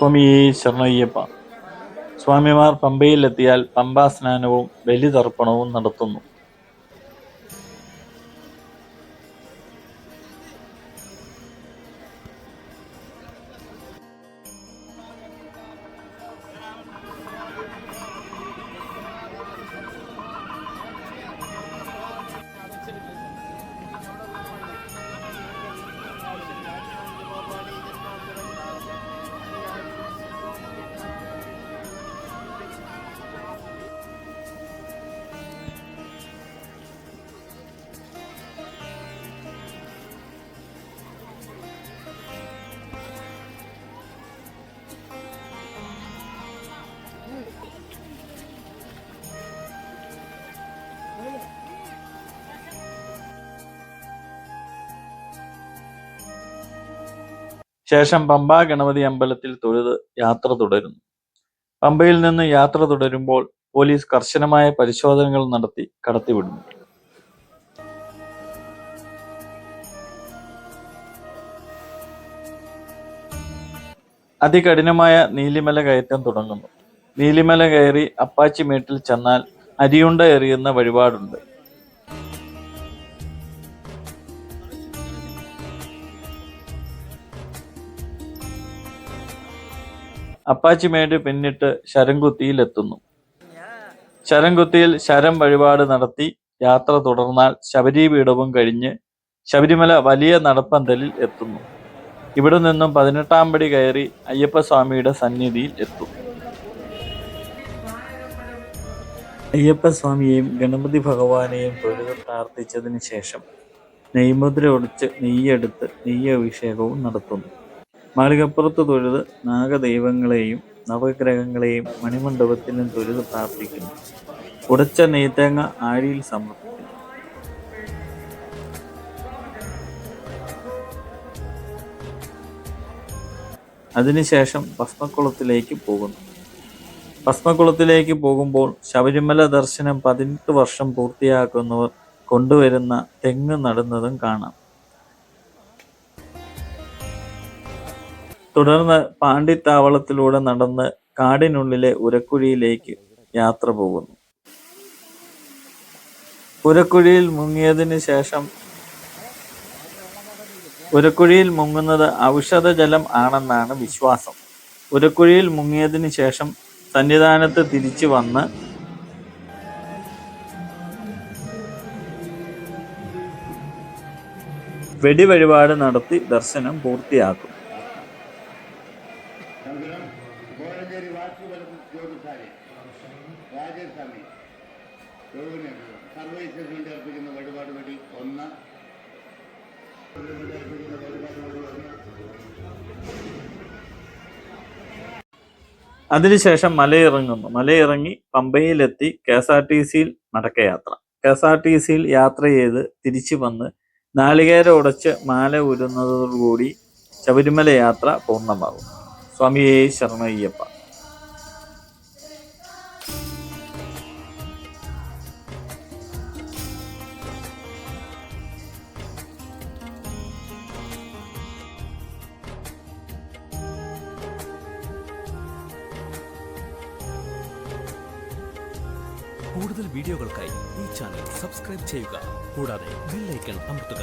സ്വാമി ശരണയ്യപ്പ. സ്വാമിമാർ പമ്പയിലെത്തിയാൽ പമ്പാസ്നാനവും ബലിതർപ്പണവും നടത്തുന്നു. ശേഷം പമ്പാ ഗണപതി അമ്പലത്തിൽ തൊഴുത് യാത്ര തുടരുന്നു. പമ്പയിൽ നിന്ന് യാത്ര തുടരുമ്പോൾ പോലീസ് കർശനമായ പരിശോധനകൾ നടത്തി കടത്തിവിടുന്നു. അതികഠിനമായ നീലിമല കയറ്റം തുടങ്ങുന്നു. നീലിമല കയറി അപ്പാച്ചി അപ്പാച്ചിമേട്ടിൽ ചെന്നാൽ അരിയുണ്ട എറിയുന്ന വഴിപാടുണ്ട്. അപ്പാച്ചിമേട് പിന്നിട്ട് ശരംകുത്തിയിലെത്തുന്നു. ശരംകുത്തിയിൽ ശരം വഴിപാട് നടത്തി യാത്ര തുടർന്നാൽ ശബരിപീഠവും കഴിഞ്ഞ് ശബരിമല വലിയ നടപ്പന്തലിൽ എത്തുന്നു. ഇവിടെ നിന്നും പതിനെട്ടാം പടി കയറി അയ്യപ്പസ്വാമിയുടെ സന്നിധിയിൽ എത്തും. അയ്യപ്പസ്വാമിയെയും ഗണപതി ഭഗവാനെയും തൊഴുത് പ്രാർത്ഥിച്ചതിന് ശേഷം നെയ്മുദ്ര ഒടിച്ച് നെയ്യെടുത്ത് നെയ്യഭിഷേകവും നടത്തുന്നു. മാളികപ്പുറത്ത് തൊഴുത് നാഗദൈവങ്ങളെയും നവഗ്രഹങ്ങളെയും മണിമണ്ഡപത്തിലും തൊഴുത് പ്രാർത്ഥിക്കുന്നു. ഉടച്ച നെയ്ത്തേങ്ങ ആഴിയിൽ സമർപ്പിക്കുന്നു. അതിനുശേഷം ഭസ്മക്കുളത്തിലേക്ക് പോകുന്നു. ഭസ്മക്കുളത്തിലേക്ക് പോകുമ്പോൾ ശബരിമല ദർശനം പതിനെട്ട് വർഷം പൂർത്തിയാക്കുന്നവർ കൊണ്ടുവരുന്ന തെങ്ങ് നടുന്നതും കാണാം. തുടർന്ന് പാണ്ടിത്താവളത്തിലൂടെ നടന്ന് കാടിനുള്ളിലെ ഉരക്കുഴിയിലേക്ക് യാത്ര പോകുന്നു. ഉരക്കുഴിയിൽ മുങ്ങിയതിനു ശേഷം ഉരക്കുഴിയിൽ മുങ്ങുന്നത് ഔഷധജലം ആണെന്നാണ് വിശ്വാസം. ഉരക്കുഴിയിൽ മുങ്ങിയതിനു ശേഷം സന്നിധാനത്ത് തിരിച്ചു വന്ന് വെടിവഴിപാട് നടത്തി ദർശനം പൂർത്തിയാക്കും. ജ്യോതിസാരി രാജസ്വാമി യോഗിന് സർവീസിന് വേണ്ടി അർപ്പിക്കുന്ന വഴിപാട് വഴി ഒന്ന്. അതിനുശേഷം മലയിറങ്ങുന്നു. മലയിറങ്ങി പമ്പയിലെത്തി കെ എസ് ആർ ടി സിയിൽ മടക്കയാത്ര. കെ എസ് ആർ ടി സിയിൽ യാത്ര ചെയ്ത് തിരിച്ചു വന്ന് നാളികേര ഉടച്ച് മാല ഉരുന്നതോടുകൂടി ശബരിമല യാത്ര പൂർണമാകും സ്വാമിയെ ശരണയ്യപ്പ. കൂടുതൽ വീഡിയോകൾക്കായി ഈ ചാനൽ സബ്സ്ക്രൈബ് ചെയ്യുക. കൂടാതെ ബെല്ലൈക്കൺ അമർത്തുക.